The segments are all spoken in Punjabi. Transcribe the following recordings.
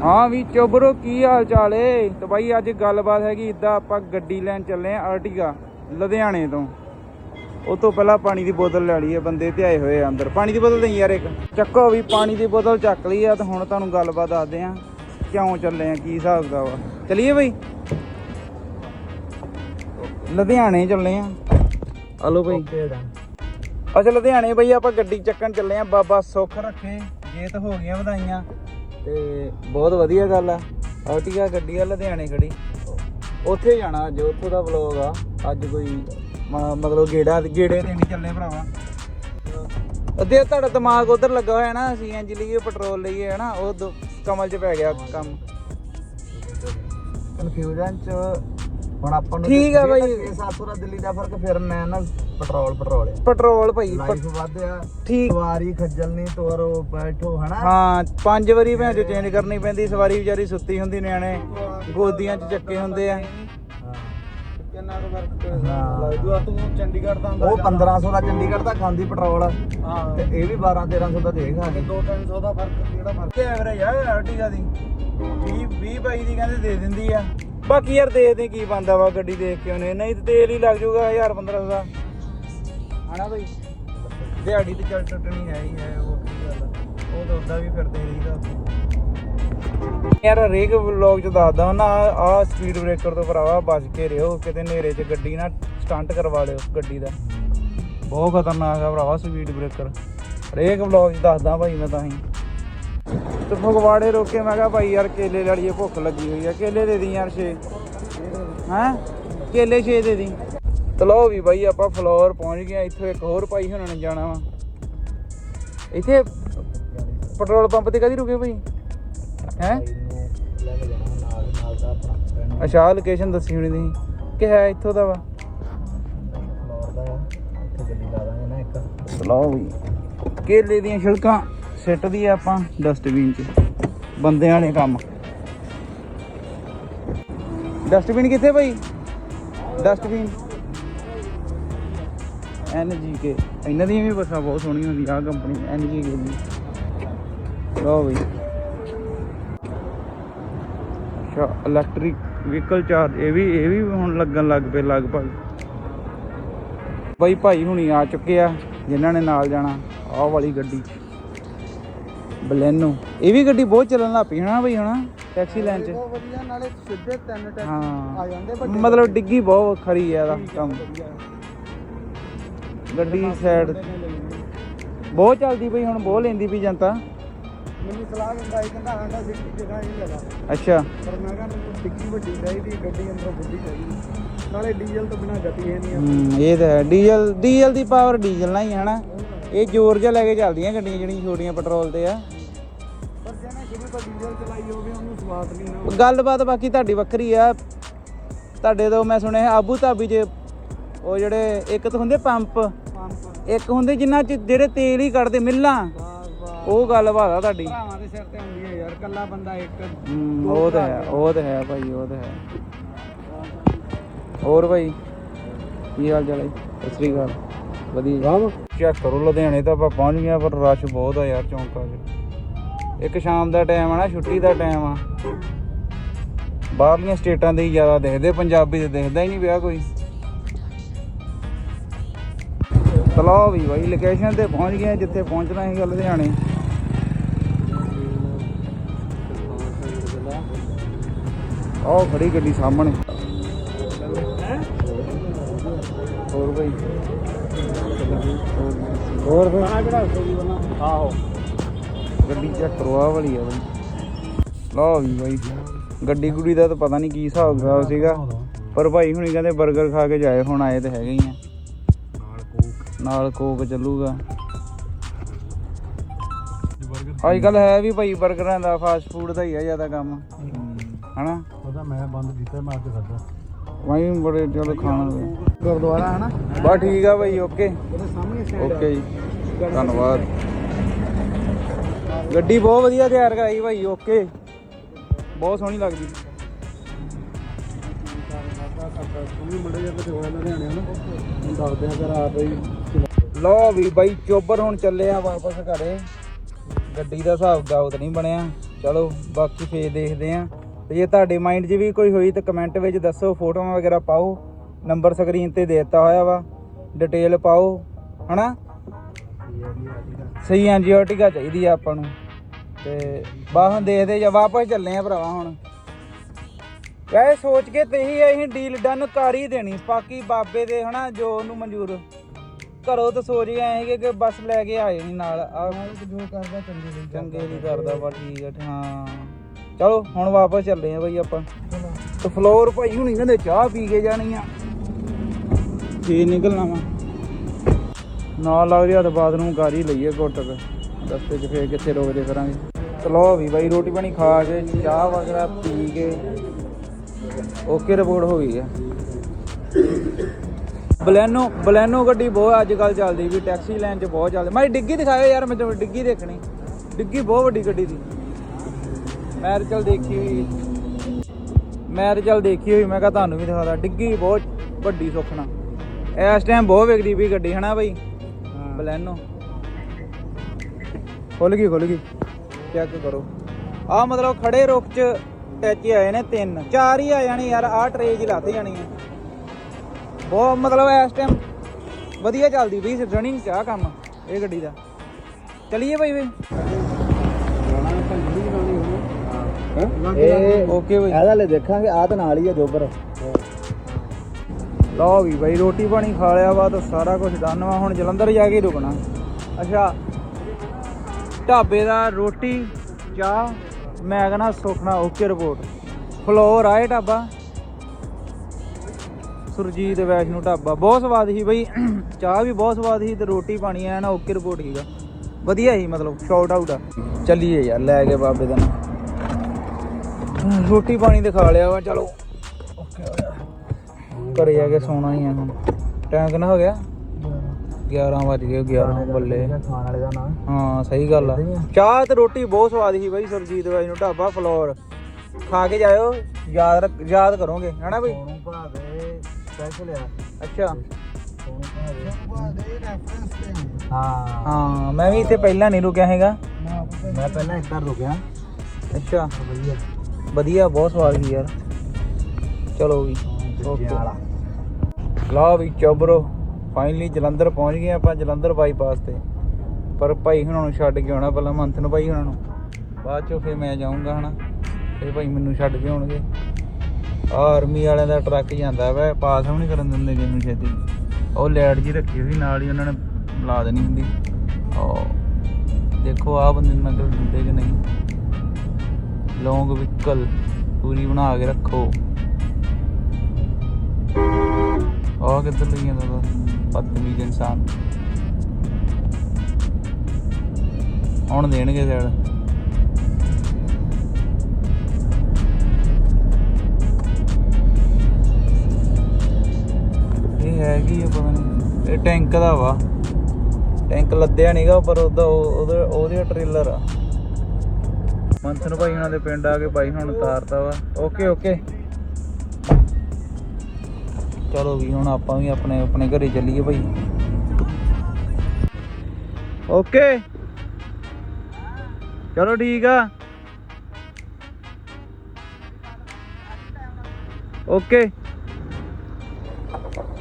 ਹਾਂ ਵੀ ਚੋਬਰੋ ਕੀ ਹਾਲ ਚਾਲ ਏ? ਤੇ ਬਾਈ ਅੱਜ ਗੱਲਬਾਤ ਹੈਗੀ ਇਦਾਂ ਆਪਾਂ ਗੱਡੀ ਲੈਣ ਚੱਲੇ ਆ ਆਰਟੀਗਾ ਲੁਧਿਆਣੇ ਤੋਂ। ਉਹ ਤੋਂ ਪਹਿਲਾਂ ਪਾਣੀ ਦੀ ਬੋਤਲ ਲੈ ਲਈ ਬੰਦੇ ਤੇ ਆਏ ਹੋਏ ਆ ਅੰਦਰ। ਪਾਣੀ ਦੀ ਬੋਤਲ ਦੇਈ ਯਾਰ ਇੱਕ। ਚੱਕੋ ਵੀ ਪਾਣੀ ਦੀ ਬੋਤਲ ਚੱਕ ਲਈ ਆ ਤੇ ਹੁਣ ਤੁਹਾਨੂੰ ਗੱਲਬਾਤ ਦੱਸਦੇ ਆ ਕਿਉਂ ਚੱਲੇ ਆ ਕੀ ਹਿਸਾਬ ਦਾ ਵਾ ਚਲਿਏ ਬਈ? ਲੁਧਿਆਣੇ ਚੱਲੇ ਆ। ਹਲੋ ਬਈ। ਅੱਛਾ ਲੁਧਿਆਣੇ ਬਈ ਆਪਾਂ ਗੱਡੀ ਚੱਕਣ ਚੱਲੇ ਆ ਬਾਬਾ ਸੁੱਖ ਰੱਖੇ ਜੇਤ ਹੋ ਗਈਆਂ ਵਧਾਈਆਂ। ਤੇ ਬਹੁਤ ਵਧੀਆ ਗੱਲ ਆ। ਆਰਟੀਗਾ ਗੱਡੀ ਆ ਲੁਧਿਆਣੇ ਖੜੀ। ਉੱਥੇ ਜਾਣਾ ਅੱਜ ਉੱਥੋਂ ਦਾ ਵਲੋਗ ਆ। ਅੱਜ ਕੋਈ ਮ- ਮਤਲਬ ਗੇੜਾ ਗੇੜੇ ਤੇ ਨਹੀਂ ਚੱਲੇ ਭਰਾਵਾ। ਅੱਧੇ ਤੁਹਾਡਾ ਦਿਮਾਗ ਉਧਰ ਲੱਗਾ ਹੋਇਆ ਨਾ ਸੀਐਨਜੀ ਲਈਏ ਪੈਟਰੋਲ ਲਈਏ ਹਨਾ ਉਹ ਦੋ- ਕਮਲ 'ਚ ਪੈ ਗਿਆ ਕੰਮ। ਕਨਫਿਊਜ਼ਨ ਚ ਹੁਣ ਆਪਾਂ ਨੂੰ ਠੀਕ ਆ ਬਾਈ। 700 ਦਾ ਦਿੱਲੀ ਦਾ ਫ਼ਰਕ ਫਿਰ ਮੈਂ ਨਾ ਪੈਟਰੋਲ ਪੈਟਰੋਲ ਆ। ਪੈਟਰੋਲ ਭਾਈ ਲਾਈਫ ਵੱਧ ਆ। ਠੀਕ। ਸਵਾਰੀ ਖੱਜਲ ਨਹੀਂ ਤੋਰੋ ਬੈਠੋ ਹਨਾ? ਹਾਂ ਪੰਜ ਵਾਰੀ ਭੈਣ ਚੋ ਚੇਂਜ ਕਰਨੀ ਪੈਂਦੀ ਸਵਾਰੀ ਵਿਚਾਰੀ ਸੁੱਤੀ ਹੁੰਦੀ ਨਿਆਣੇ ਗੋਦੀਆਂ 'ਚ ਚੱਕੇ ਹੁੰਦੇ ਆ। ਕਿੰਨਾ ਕੁ ਫ਼ਰਕ ਹਾਂ। ਲੱਗਦਾ ਤੂੰ ਚੰਡੀਗੜ੍ਹ ਦਾ ਉਹ 1500 ਦਾ ਚੰਡੀਗੜ੍ਹ ਦਾ ਖਾਂਦੀ ਪੈਟਰੋਲ। ਹਾਂ। ਤੇ ਇਹ ਵੀ 12 1300 ਦਾ ਦੇਖ ਆ ਕੇ। 2-300 ਦਾ ਫ਼ਰਕ ਕਿਹੜਾ ਫ਼ਰਕ? ਐਵਰੇਜ ਆ ਆਰਟੀਗਾ ਦੀ 20 20 22 ਦੀ ਕਹਿੰਦੇ ਦੇ ਦਿੰਦੀ ਆ। ਬਾਕੀ ਯਾਰ ਦੇਖਦੇ ਕੀ ਬੰਦਾ ਵਾ ਗੱਡੀ ਦੇਖ ਕੇ ਉਹਨੇ। ਨਹੀਂ ਤੇ ਤੇਲ ਹੀ ਲੱਗ ਜਾਊਗਾ 1000 1500 ਦਾ। ਹਨਾ ਬਈ? ਦਿਹਾੜੀ ਤੇ ਚੱਲ ਟੁੱਟਣੀ ਹੈ ਹੀ ਹੈ ਉਹ ਕੀ ਗੱਲ ਆ। ਉਹ ਤਾਂ ਉਦਾਂ ਵੀ ਫਿਰਦੇ ਰਹੀਦਾ। ਯਾਰ ਹਰੇਕ ਵਲੌਗ ਚ ਦੱਸਦਾ ਨਾ ਆ ਸਪੀਡ ਬ੍ਰੇਕਰ ਤੋਂ ਭਰਾਵਾ ਬਚ ਕੇ ਰਿਓ ਕਿਤੇ ਨੇਰੇ 'ਚ ਗੱਡੀ ਨਾ ਸਟੰਟ ਕਰਵਾ ਲਿਓ ਗੱਡੀ ਦਾ। ਬਹੁਤ ਖਤਰਨਾਕ ਆ ਭਰਾਵਾ ਸਪੀਡ ਬ੍ਰੇਕਰ ਹਰੇਕ ਵਲੌਗ 'ਚ ਦੱਸਦਾ ਭਾਈ ਮੈਂ ਤਾਂ ਹੀ। ਤੇ ਫਗਵਾੜੇ ਰੋਕੇ, ਮੈਂ ਕਿਹਾ ਭਾਈ ਯਾਰ ਕੇਲੇ ਲੈ ਭੁੱਖ ਲੱਗੀ ਹੋਈ ਆ। ਕੇਲੇ ਦੇ ਦੀ ਯਾਰ ਛੇ। ਹੈਂ? ਕੇਲੇ ਛੇ ਦੇ ਦੀ। ਤੇ ਲਓ ਵੀ ਬਾਈ, ਆਪਾਂ ਫਲੋਰ ਪਹੁੰਚ ਗਏ ਆ। ਇੱਕ ਹੋਰ ਭਾਈ ਹੁਣਾਂ ਨੇ ਜਾਣਾ ਵਾ। ਇੱਥੇ ਪੈਟਰੋਲ ਪੰਪ ਤੇ ਕਦੀ ਰੁਕੇ ਭਾਈ? ਹੈਂ? ਅੱਛਾ ਲੋਕੇਸ਼ਨ ਦੱਸੀ ਹੋਣੀ ਤੁਸੀਂ। ਕਿ ਹੈ ਇੱਥੋਂ ਦਾ ਵਾ? ਲਓ ਵੀ, ਕੇਲੇ ਦੀਆਂ ਛਿਲਕਾਂ ਸਿੱਟਦੀ ਆ ਆਪਾਂ ਡਸਟਬਿਨ 'ਚ, ਬੰਦਿਆਂ ਨੇ ਕੰਮ। ਡਸਟਬਿਨ ਕਿੱਥੇ ਭਾਈ? ਡਸਟਬਿਨ ਐਨਜੀ ਕੇ। ਇਹਨਾਂ ਦੀਆਂ ਵੀ ਬੱਸਾਂ ਬਹੁਤ ਸੋਹਣੀਆਂ ਹੁੰਦੀਆਂ ਆ ਕੰਪਨੀ ਐਨਜੀ ਕੇ ਦੀ ਲਓ ਬਈ। ਅੱਛਾ ਇਲੈਕਟ੍ਰਿਕ ਵਹੀਕਲ ਚਾਰਜ ਇਹ ਵੀ ਇਹ ਵੀ ਹੁਣ ਲੱਗਣ ਲੱਗ ਪਏ ਲਗਭਗ। ਬਈ ਭਾਈ ਹੁਣੀ ਆ ਚੁੱਕੇ ਆ ਜਿਨ੍ਹਾਂ ਨੇ ਨਾਲ ਜਾਣਾ ਆਹ ਵਾਲੀ ਗੱਡੀ। ਬਲੈਨੋ। ਇਹ ਵੀ ਗੱਡੀ ਬਹੁਤ ਚੱਲਣ ਲੱਗ ਪਈ ਹਨਾ ਬਈ ਹਨਾ? ਟੈਕਸੀ ਲਾਈਨ 'ਚ। ਬਹੁਤ ਵਧੀਆ ਨਾਲੇ ਸਿੱਧੇ ਤਿੰਨ ਟੈਕਸੀ ਹਾਂ। ਆ ਜਾਂਦੇ ਵੱਡੇ ਮਤਲਬ ਡਿੱਗੀ ਬਹੁਤ ਖਰੀ ਆ ਇਹਦਾ ਕੰਮ। ਗੱਡੀ ਸਾਈਡ ਬਹੁਤ ਚੱਲਦੀ ਪਈ ਹੁਣ ਬਹੁਤ ਲੈਂਦੀ ਪਈ ਜਨਤਾ। ਮੈਨੂੰ ਸਲਾਹ ਦਿੰਦਾ ਸੀ ਕਹਿੰਦਾ ਆਂਡਾ ਸਿੱਧੀ ਜਗ੍ਹਾ ਹੀ ਲਗਾ ਅੱਛਾ। ਪਰ ਮੈਂ ਕਿਹਾ ਮੈਨੂੰ ਡਿੱਗੀ ਵੱਡੀ ਚਾਹੀਦੀ ਗੱਡੀ ਅੰਦਰੋਂ ਬੁੱਢੀ ਚਾਹੀਦੀ। ਨਾਲੇ ਡੀਜ਼ਲ ਤੋਂ ਬਿਨਾ ਗਤੀ ਹੈ ਨਹੀਂ ਹੂੰ ਇਹ ਤਾਂ ਹੈ। ਡੀਜ਼ਲ ਡੀਜ਼ਲ ਦੀ ਪਾਵਰ ਡੀਜ਼ਲ ਨਾਲ ਹੀ ਹੈ ਨਾ। ਇਹ ਜ਼ੋਰ ਜਿਹਾ ਲੈ ਕੇ ਚੱਲਦੀਆਂ ਗੱਡੀਆਂ ਜਿਹੜੀਆਂ ਛੋਟੀਆਂ ਪੈਟਰੋਲ ਤੇ ਆ। ਪਰ ਜਿਹਨੇ ਸ਼ੁਰੂ ਤੋਂ ਡੀਜ਼ਲ ਚਲਾਈ ਹੋਵੇ ਉਹਨੂੰ ਸਵਾਦ ਨਹੀਂ ਨਾ ਗੱਲਬਾਤ ਬਾਕੀ ਤੁਹਾਡੀ ਵੱਖਰੀ ਆ। ਤੁਹਾਡੇ ਤੋਂ ਮੈਂ ਸੁਣਿਆ ਆਬੂ ਧਾਬੀ 'ਚ ਉਹ ਜਿਹੜੇ ਇੱਕ ਤਾਂ ਹੁੰਦੇ ਪੰਪ ਪੰਪ ਇੱਕ ਹੁੰਦੇ ਜਿਨ੍ਹਾਂ ਚ ਜਿਹੜੇ ਤੇਲ ਹੀ ਕੱਢਦੇ ਮਿੱਲਾਂ। ਵਾਹ ਵਾਹ ਉਹ ਗੱਲਬਾਤ ਆ ਤੁਹਾਡੀ। ਭਰਾਵਾਂ ਦੇ ਸਿਰ ਤੇ ਹੁੰਦੀ ਹੈ ਯਾਰ ਕੱਲਾ ਬੰਦਾ ਇੱਕ ਉਹ ਤਾਂ ਹੈ ਉਹ ਤਾਂ ਹੈ ਭਾਈ ਉਹ ਤਾਂ ਹੈ। ਹੋਰ ਭਾਈ ਕੀ ਹਾਲ ਚਾਲ ਹੈ ਸਤਿ ਸ੍ਰੀ ਅਕਾਲ। ਵਧੀਆ ਰਾਮ। ਚੈੱਕ ਕਰੋ ਲੁਧਿਆਣੇ ਤਾਂ ਆਪਾਂ ਪਹੁੰਚ ਗਏ ਆ, ਪਰ ਰਸ਼ ਬਹੁਤ ਆ ਯਾਰ ਚੌਂਕਾਂ 'ਚ। ਇੱਕ ਸ਼ਾਮ ਦਾ ਟਾਈਮ ਆ ਨਾ ਛੁੱਟੀ ਦਾ ਟਾਈਮ ਆ। ਬਾਹਰਲੀਆਂ ਸਟੇਟਾਂ ਦੇ ਹੀ ਜ਼ਿਆਦਾ ਦਿਖਦੇ ਪੰਜਾਬੀ ਤੇ ਦਿਖਦਾ ਹੀ ਨਹੀਂ ਪਿਆ ਕੋਈ। ਤਲਾਅ ਵੀ ਬਾਈ ਲੋਕੇਸ਼ਨ ਤੇ ਪਹੁੰਚ ਗਏ ਜਿੱਥੇ ਪਹੁੰਚਣਾ ਸੀਗਾ ਲੁਧਿਆਣੇ। ਆਹ ਖੜੀ ਗੱਡੀ ਸਾਹਮਣੇ। ਹੋਰ ਭਾਈ ਹੋਰ ਭਾਈ ਆ ਕਿਹੜਾ ਸੋਈ ਬਣਾ ਆਹੋ। ਗੱਡੀ ਚੈੱਕ ਕਰੋ ਵਾਲੀ ਆ ਬਾਈ। ਲਓ ਵੀ ਬਾਈ, ਗੱਡੀ ਗੁੱਡੀ ਦਾ ਤਾਂ ਪਤਾ ਨਹੀਂ ਕੀ ਹਿਸਾਬ ਕਿਤਾਬ ਸੀਗਾ। ਪਰ ਭਾਈ ਹੁਣੀ ਕਹਿੰਦੇ 버ਗਰ ਖਾ ਕੇ ਜਾਏ, ਹੁਣ ਆਏ ਤਾਂ ਹੈਗੇ ਹੀ ਆ। ਨਾਲ ਕੋਕ ਚੱਲੂਗਾ। ਅੱਜ ਕੱਲ ਹੈ ਵੀ ਭਾਈ 버ਗਰਾਂ ਦਾ ਫਾਸਟ ਫੂਡ ਦਾ ਹੀ ਆ ਜ਼ਿਆਦਾ ਕੰਮ। ਹਨਾ? ਉਹਦਾ ਮੈਂ ਬੰਦ ਕੀਤਾ ਮੈਂ ਅੱਜ ਖਾਦਾ ਵਾਈ ਬੜੇ ਚਲੋ ਖਾਣਾ ਗੁਰਦੁਆਰਾ ਹੈ ਨਾ? ਬਸ ਠੀਕ ਆ ਭਾਈ ਓਕੇ। ਉਹਦੇ ਸਾਹਮਣੇ ਸਟੈਂਡ ਓਕੇ ਜੀ। ਧੰਨਵਾਦ। ਗੱਡੀ ਬਹੁਤ ਵਧੀਆ ਤਿਆਰ ਕਰਾਈ ਭਾਈ ਓਕੇ। ਬਹੁਤ ਸੋਹਣੀ ਲੱਗਦੀ। ਲਓ ਵੀ ਬਾਈ ਚੋਬਰ ਹੁਣ ਚੱਲੇ ਆ ਵਾਪਸ ਘਰੇ। ਗੱਡੀ ਦਾ ਹਿਸਾਬ ਕਿਤਾਬ ਨਹੀਂ ਬਣਿਆ। ਚਲੋ, ਬਾਕੀ ਫੇਰ ਦੇਖਦੇ ਆਂ। ਤੇ ਜੇ ਤੁਹਾਡੇ ਮਾਈਂਡ 'ਚ ਵੀ ਕੋਈ ਹੋਈ ਤਾਂ ਕਮੈਂਟ ਵਿੱਚ ਦੱਸੋ, ਫੋਟੋਆਂ ਵਗੈਰਾ ਪਾਓ। ਨੰਬਰ ਸਕਰੀਨ ਤੇ ਦੇ ਦਿੱਤਾ ਹੋਇਆ ਵਾ। ਡਿਟੇਲ ਪਾਓ, ਹਨਾ? ਸਹੀ ਐਂਜੀਓਟਿਕਾ ਚਾਹੀਦੀ ਆ ਆਪਾਂ ਨੂੰ। ਤੇ ਬਾਹਾਂ ਦੇਖਦੇ ਜਾਂ ਵਾਪਸ ਚੱਲੇ ਆ ਭਰਾਵਾ ਹੁਣ। ਵੈਸੇ ਸੋਚ ਕੇ ਤੇ ਹੀ ਅਸੀਂ ਡੀਲ ਡਨ ਕਰ ਹੀ ਦੇਣੀ। ਬਾਕੀ ਬਾਬੇ ਦੇ ਹਨਾ ਜੋ ਉਹਨੂੰ ਮਨਜ਼ੂਰ ਘਰੋਂ ਤਾਂ ਸੋਚ ਆਏ ਸੀਗੇ ਕਿ ਬਸ ਲੈ ਕੇ ਆਏ ਨਹੀਂ ਨਾਲ। ਆ ਜੋ ਕਰਦਾ ਚੰਗੇ ਲਈ ਚੰਗੇ ਨਹੀਂ ਕਰਦਾ ਵਾ ਠੀਕ ਹੈ ਹਾਂ। ਚਲੋ ਹੁਣ ਵਾਪਸ ਚੱਲੇ ਆ ਬਈ ਆਪਾਂ। ਤੇ ਫਲੋਰ ਭਾਈ ਹੁਣੀ ਕਹਿੰਦੇ ਚਾਹ ਪੀ ਕੇ ਜਾਣੀ ਆ। ਕੀ ਨਿਕਲਣਾ ਵਾ। ਨਾਲ ਲੱਗ ਰਿਹਾ ਤਾਂ ਬਾਅਦ ਨੂੰ ਕਰ ਹੀ ਲਈਏ ਘੁੱਟ ਕੇ। ਰਸਤੇ 'ਚ ਫੇਰ ਕਿੱਥੇ ਰੋਕਦੇ ਕਰਾਂਗੇ। ਚਲੋ ਵੀ ਬਾਈ ਰੋਟੀ ਪਾਣੀ ਖਾ ਕੇ ਚਾਹ ਵਗੈਰਾ ਪੀ ਕੇ। ਓਕੇ ਰਿਪੋਰਟ ਹੋ ਗਈ ਆ। ਬਲੈਨੋ ਬਲੈਨੋ ਗੱਡੀ ਬਹੁਤ ਅੱਜ ਕੱਲ ਚੱਲਦੀ ਵੀ ਟੈਕਸੀ ਲਾਈਨ 'ਚ ਬਹੁਤ ਚੱਲਦੀ। ਮੈਂ ਡਿੱਗੀ ਦਿਖਾਇਓ ਯਾਰ ਮੈਨੂੰ ਡਿੱਗੀ ਦੇਖਣੀ। ਡਿੱਗੀ ਬਹੁਤ ਵੱਡੀ ਗੱਡੀ ਦੀ। ਮੈਂ ਤਾਂ ਚੱਲ ਦੇਖੀ ਹੋਈ ਮੈਂ ਚੱਲ ਦੇਖੀ ਹੋਈ ਮੈਂ ਕਿਹਾ ਤੁਹਾਨੂੰ ਵੀ ਦਿਖਾਦਾ ਡਿੱਗੀ ਬਹੁਤ ਵੱਡੀ ਸੁਖਣਾ ਇਸ ਟਾਈਮ ਬਹੁਤ ਵਿਕਦੀ ਵੀ ਗੱਡੀ ਹਨਾ ਬਾਈ? ਬਲੈਨੋ। ਖੁੱਲ ਗਈ ਖੁੱਲ ਗਈ। ਚੈੱਕ ਕਰੋ। ਆ ਮਤਲਬ ਖੜੇ ਰੁੱਖ ਚ ਟੈਚ ਆਏ ਨੇ ਤਿੰਨ। ਚਾਰ ਹੀ ਆ ਜਾਣੇ ਯਾਰ ਆਹ ਟਰੇਜ ਲੱਥ ਜਾਣੀ ਆ। ਬਹੁਤ ਮਤਲਬ ਇਸ ਟਾਈਮ ਵਧੀਆ ਚੱਲਦੀ ਵੀ ਰਨਿੰਗ ਚ ਆ ਕੰਮ ਇਹ ਗੱਡੀ ਦਾ। ਚਲਿਏ ਭੰਜੀ ਵੀ ਓਕੇ ਬਾਈ। ਇਹਦਾ ਲੈ ਦੇਖਾਂਗੇ ਆ ਤਾਂ ਨਾਲ ਹੀ ਆ ਜੋਬਰ। ਲਓ ਵੀ ਬਾਈ ਰੋਟੀ ਪਾਣੀ ਖਾ ਲਿਆ ਵਾ ਤਾਂ ਸਾਰਾ ਕੁਝ ਡਨ ਵਾ ਹੁਣ ਜਲੰਧਰ ਜਾ ਕੇ ਰੁਕਣਾ। ਅੱਛਾ ਢਾਬੇ ਦਾ ਰੋਟੀ ਚਾਹ ਮੈਂ ਕਹਿੰਦਾ ਸੁਖਣਾ ਓਕੇ ਰਿਪੋਰਟ ਫਲੋਰ ਆਏ ਢਾਬਾ। ਸੁਰਜੀਤ ਵੈਸ਼ਨੂ ਢਾਬਾ। ਬਹੁਤ ਸਵਾਦ ਸੀ ਬਈ। ਚਾਹ ਵੀ ਬਹੁਤ ਸਵਾਦ ਸੀ ਤੇ ਰੋਟੀ ਪਾਣੀ ਐ ਨਾ ਓਕੇ ਰਿਪੋਰਟ ਸੀਗਾ। ਵਧੀਆ ਸੀ ਮਤਲਬ ਸ਼ਾਰਟ ਆਊਟ ਆ। ਚੱਲੀਏ ਯਾਰ, ਲੈ ਕੇ ਬਾਬੇ ਦਾ ਰੋਟੀ ਪਾਣੀ ਤੇ ਖਾ ਲਿਆ ਵਾ, ਚਲੋ। ਓਕੇ ਘਰੇ ਜਾ ਕੇ ਸੌਣਾ ਹੀ ਆ ਹੁਣ। ਟਾਈਮ ਕਿੰਨਾ ਹੋ ਗਿਆ? 11 ਵੱਜ ਗਏ 11 ਬੱਲੇ। ਖਾਣ ਵਾਲੇ ਦਾ ਨਾਂ। ਹਾਂ ਸਹੀ ਗੱਲ ਆ। ਚਾਹ ਤੇ ਰੋਟੀ ਬਹੁਤ ਸਵਾਦ ਸੀ ਬਾਈ ਸਰਜੀਤ ਬਾਈ ਨੂੰ ਢਾਬਾ ਫਲੋਰ। ਖਾ ਕੇ ਜਾਇਓ ਯਾਦ ਰੱਖ- ਯਾਦ ਕਰੋਗੇ ਹੈਨਾ ਬਈ? ਸੋਨੂੰ ਭਾਵੇ ਸਪੈਸ਼ਲ ਆ। ਅੱਛਾ। ਹਾਂ। ਹਾਂ ਮੈਂ ਵੀ ਇੱਥੇ ਪਹਿਲਾਂ ਨਹੀਂ ਰੁਕਿਆ ਹੈਗਾ। ਮੈਂ ਪਹਿਲਾਂ ਇੱਕ ਵਾਰ ਰੁਕਿਆ। ਅੱਛਾ। ਵਧੀਆ। ਵਧੀਆ ਬਹੁਤ ਸਵਾਦ ਸੀ ਯਾਰ। ਚਲੋ ਵੀ ਓਕੇ। ਲਓ ਵੀ ਚੋਬਰੋ ਫਾਈਨਲੀ ਜਲੰਧਰ ਪਹੁੰਚ ਗਏ ਆਪਾਂ, ਜਲੰਧਰ ਬਾਈਪਾਸ ਤੇ। ਪਰ ਭਾਈ ਹੁਣਾਂ ਨੂੰ ਛੱਡ ਕੇ ਆਉਣਾ ਪਹਿਲਾਂ ਮੰਥਨ ਭਾਈ ਹੁਣਾਂ ਨੂੰ। ਬਾਅਦ ਚੋਂ ਫਿਰ ਮੈਂ ਜਾਊਂਗਾ ਹਨਾ। ਫਿਰ ਭਾਈ ਮੈਨੂੰ ਛੱਡ ਕੇ ਆਉਣਗੇ। ਆਰਮੀ ਵਾਲਿਆਂ ਦਾ ਟਰੱਕ ਜਾਂਦਾ ਵਾ, ਪਾਸ ਵੀ ਨਹੀਂ ਕਰਨ ਦਿੰਦੇ ਜਿਹਨੂੰ ਛੇਤੀ। ਉਹ ਲੈਟ ਜੀ ਰੱਖੀ ਹੋਈ, ਨਾਲ ਹੀ ਉਹਨਾਂ ਨੇ ਲਾ ਦੇਣੀ ਹੁੰਦੀ। ਆਹ, ਦੇਖੋ ਆਹ ਬੰਦੇ ਨੂੰ ਨਕਲ ਦਿੰਦੇ ਕਿ ਨਹੀਂ। ਲੌਂਗ ਵਹੀਕਲ ਪੂਰੀ ਬਣਾ ਕੇ ਰੱਖੋ। ਆਹ ਕਿੱਧਰ ਲਈ ਜਾਂਦਾ ਦਾ ਬਦਤਮੀਜ਼ ਇਨਸਾਨ। ਹੁਣ ਦੇਣਗੇ ਸਾਈਡ ਇਹ ਹੈ ਕੀ ਪਤਾ ਨਹੀਂ ਇਹ ਟੈਂਕ ਦਾ ਵਾ। ਟੈਂਕ ਲੱਦਿਆ ਨਹੀਂਗਾ ਪਰ ਉਹਦਾ ਉਹਦੇ ਉਹਦੇ ਟ੍ਰੇਲਰ ਆ। ਮੰਥਨ ਭਾਈ ਉਹਨਾਂ ਦੇ ਪਿੰਡ ਆ ਕੇ ਭਾਈ ਹੁਣ ਉਤਾਰਤਾ ਵਾ। ਓਕੇ ਓਕੇ ਚਲੋ ਵੀ ਹੁਣ ਆਪਾਂ ਵੀ ਆਪਣੇ ਆਪਣੇ ਘਰੇ ਚੱਲੀਏ ਭਾਈ ਓਕੇ ਚਲੋ ਠੀਕ ਆ। ਓਕੇ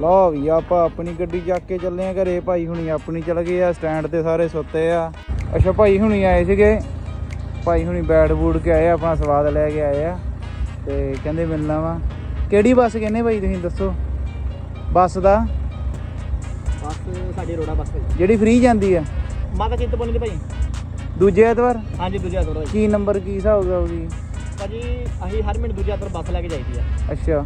ਲਓ ਵੀ ਆਪਾਂ ਆਪਣੀ ਗੱਡੀ ਚੱਕ ਕੇ ਚੱਲੇ ਆ ਘਰੇ। ਭਾਈ ਹੁਣੀ ਆਪਣੀ ਚਲ ਗਏ ਆ ਸਟੈਂਡ ਤੇ ਸਾਰੇ ਸੁੱਤੇ ਆ। ਅੱਛਾ ਭਾਈ ਹੁਣੀ ਆਏ ਸੀਗੇ। ਭਾਈ ਹੁਣੀ ਬੈਠ ਬੂੜ ਕੇ ਆਏ ਆ, ਆਪਣਾ ਸਵਾਦ ਲੈ ਕੇ ਆਏ ਆ। ਤੇ ਕਹਿੰਦੇ ਮਿਲਣਾ ਵਾ। ਕਿਹੜੀ ਬੱਸ ਕਹਿੰਦੇ ਭਾਈ ਤੁਸੀਂ ਦੱਸੋ? ਬੱਸ ਦਾ? ਬਸ ਸਾਡੀ ਰੋੜਾ ਬਸ ਜਿਹੜੀ ਫ੍ਰੀ ਜਾਂਦੀ ਆ ਮਾਤਾ ਚਿੰਤਪੁਰਨੀ ਦੀ ਭਾਈ। ਦੂਜੇ ਐਤਵਾਰ? ਹਾਂਜੀ ਦੂਜਾ ਥੋੜਾ ਕੀ ਨੰਬਰ ਕੀ ਹਿਸਾਬ ਹੋਗਾ ਉਹਦੀ ਭਾਜੀ ਅਸੀਂ ਹਰ ਮਿੰਟ ਦੂਜਾ ਪਰ ਬੱਸ ਲੈ ਕੇ ਜਾਈਦੀ ਆ। ਅੱਛਾ।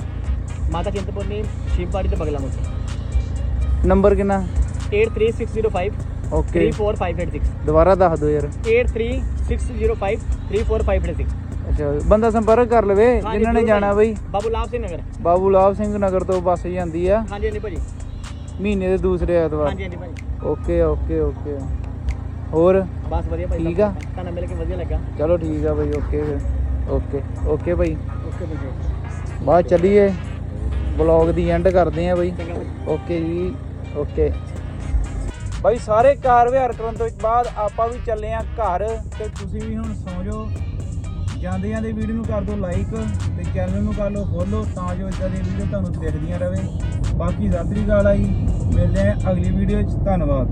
ਮਾਤਾ ਚਿੰਤਪੁਰਨੀ ਸ਼ਿਵਬਾੜੀ ਤੇ ਬਗਲਾ ਮੁੱਖ ਨੰਬਰ ਕਿੰਨਾ? 83605 ਓਕੇ 34586 ਦੁਬਾਰਾ ਦੱਸ ਦਿਓ ਯਾਰ। 83605 34586 ਅੱਛਾ ਬੰਦਾ ਸੰਪਰਕ ਕਰ ਲਵੇ ਹਾਂਜੀ, ਜਿਨ੍ਹਾਂ ਨੇ ਜ਼ਰੂਰ ਜਾਣਾ ਬਈ। ਬਾਬੂ ਲਾਭ ਸਿੰਘ ਨਗਰ। ਬਾਬੂ ਲਾਭ ਸਿੰਘ ਨਗਰ ਤੋਂ ਬੱਸ ਜਾਂਦੀ ਆ। ਹਾਂਜੀ ਹਾਂਜੀ ਭਾਜੀ। ਮਹੀਨੇ ਦੇ ਦੂਸਰੇ ਐਤਵਾਰ। ਹਾਂਜੀ ਹਾਂਜੀ ਭਾਜੀ। Okay okay okay. ਹੋਰ? ਬਸ ਵਧੀਆ ਭਾਈ ਠੀਕ ਆ। ਤੁਹਾਨੂੰ ਮਿਲ ਕੇ ਵਧੀਆ ਲੱਗਾ। ਚਲੋ ਠੀਕ ਆ ਬਈ ਓਕੇ ਫਿਰ। ਓਕੇ ਓਕੇ ਬਈ ਓਕੇ ਭਾਜੀ ਬਾਅਦ ਚੱਲੀਏ। ਬਲੌਗ ਦੀ ਐਂਡ ਕਰਦੇ ਆ ਬਈ ਚੰਗਾ ਭਾਜੀ ਓਕੇ ਜੀ ਓਕੇ। ਬਾਈ ਸਾਰੇ ਕਾਰ ਵਿਹਾਰ ਕਰਨ ਤੋਂ ਬਾਅਦ ਆਪਾਂ ਵੀ ਚੱਲੇ ਆ ਘਰ। ਤੇ ਤੁਸੀਂ ਵੀ ਹੁਣ ਸੌਂ ਜਾਓ। ਜਾਂਦੇ ਜਾਂਦੇ ਵੀਡੀਓ ਨੂੰ ਕਰ ਦਿਓ ਲਾਈਕ ਤੇ ਚੈਨਲ ਨੂੰ ਕਰ ਲਓ ਫੋਲੋ ਤਾਂ ਜੋ ਇਦਾਂ ਦੀਆਂ ਵੀਡੀਓ ਤੁਹਾਨੂੰ ਦਿਖਦੀਆਂ ਰਹੇ ਬਾਕੀ ਸਤਿ ਸ੍ਰੀ ਅਕਾਲ ਆ ਜੀ। ਮਿਲਦੇ ਹਾਂ ਅਗਲੀ ਵੀਡੀਓ 'ਚ। ਧੰਨਵਾਦ।